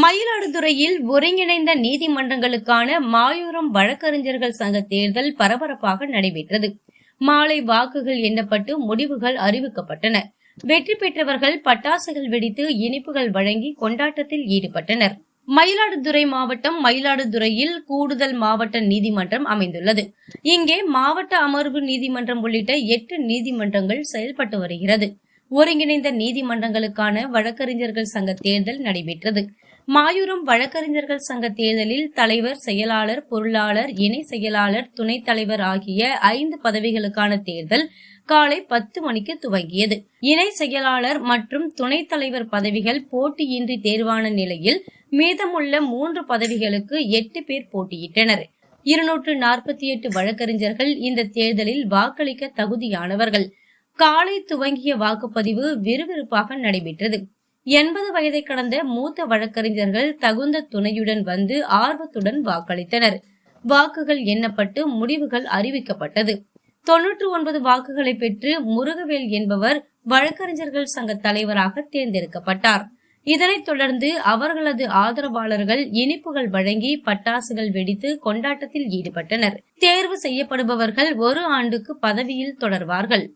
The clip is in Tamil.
மயிலாடுதுறையில் ஒருங்கிணைந்த நீதிமன்றங்களுக்கான மாயூரம் வழக்கறிஞர்கள் சங்க தேர்தல் பரபரப்பாக நடைபெற்றது. மாலை வாக்குகள் எண்ணப்பட்டு முடிவுகள் அறிவிக்கப்பட்டன. வெற்றி பெற்றவர்கள் பட்டாசுகள் வெடித்து இனிப்புகள் வழங்கி கொண்டாட்டத்தில் ஈடுபட்டனர். மயிலாடுதுறை மாவட்டம் மயிலாடுதுறையில் கூடுதல் மாவட்ட நீதிமன்றம் அமைந்துள்ளது. இங்கே மாவட்ட அமர்வு நீதிமன்றம் உள்ளிட்ட எட்டு நீதிமன்றங்கள் செயல்பட்டு வருகிறது. ஒருங்கிணைந்த நீதிமன்றங்களுக்கான வழக்கறிஞர்கள் சங்க தேர்தல் நடைபெற்றது. மாயூரம் வழக்கறிஞர்கள் சங்க தேர்தலில் தலைவர் செயலாளர் பொருளாளர் இணை செயலாளர் துணைத் தலைவர் ஆகிய ஐந்து பதவிகளுக்கான தேர்தல் காலை பத்து மணிக்கு துவங்கியது. இணை செயலாளர் மற்றும் துணைத் தலைவர் பதவிகள் போட்டியின்றி தேர்வான நிலையில் மீதமுள்ள மூன்று பதவிகளுக்கு எட்டு பேர் போட்டியிட்டனர். இருநூற்று நாற்பத்தி எட்டு வழக்கறிஞர்கள் இந்த தேர்தலில் வாக்களிக்க தகுதியானவர்கள். காலை துவங்கிய வாக்குப்பதிவு விறுவிறுப்பாக நடைபெற்றது. எண்பது வயதை கடந்த மூத்த வழக்கறிஞர்கள் தகுந்த துணையுடன் வந்து ஆர்வத்துடன் வாக்களித்தனர். வாக்குகள் எண்ணப்பட்டு முடிவுகள் அறிவிக்கப்பட்டது. தொன்னூற்று ஒன்பது வாக்குகளை பெற்று முருகவேல் என்பவர் வழக்கறிஞர்கள் சங்க தலைவராக தேர்ந்தெடுக்கப்பட்டார். இதனைத் தொடர்ந்து அவர்களது ஆதரவாளர்கள் இனிப்புகள் வழங்கி பட்டாசுகள் வெடித்து கொண்டாட்டத்தில் ஈடுபட்டனர். தேர்வு செய்யப்படுபவர்கள் ஒரு ஆண்டுக்கு பதவியில் தொடர்வார்கள்.